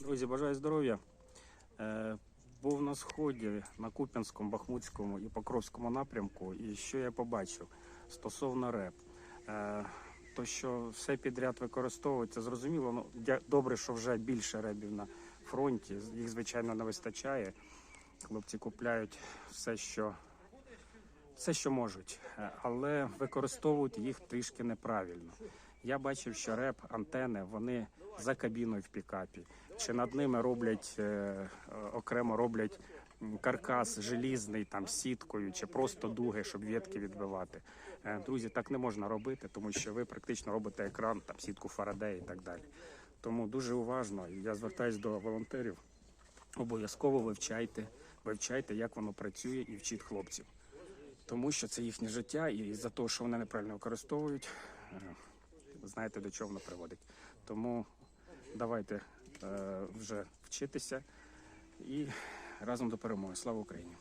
Друзі, бажаю здоров'я. Е, був на сході на Куп'янському, Бахмутському і Покровському напрямку. І що я побачив стосовно реп. Е, то, що все підряд використовується, зрозуміло. Ну, добре, що вже більше ребів на фронті. Їх, звичайно, не вистачає. Хлопці купляють все, що все, що можуть, Е, але використовують їх трішки неправильно. Я бачив, що реп, антени, вони за кабіною в пікапі, чи над ними роблять е, е, окремо роблять каркас желізний там сіткою, чи просто дуги, щоб ветки відбивати. Е, Друзі, так не можна робити, тому що ви практично робите екран, там сітку Фарадея і так далі. Тому дуже уважно. Я звертаюся до волонтерів. Обов'язково вивчайте, вивчайте, як воно працює, і вчіть хлопців тому що це їхнє життя, і за те, що вони неправильно використовують, ви знаєте, до чого воно приводить. Тому давайте е, вже вчитися і разом до перемоги. Слава Україні!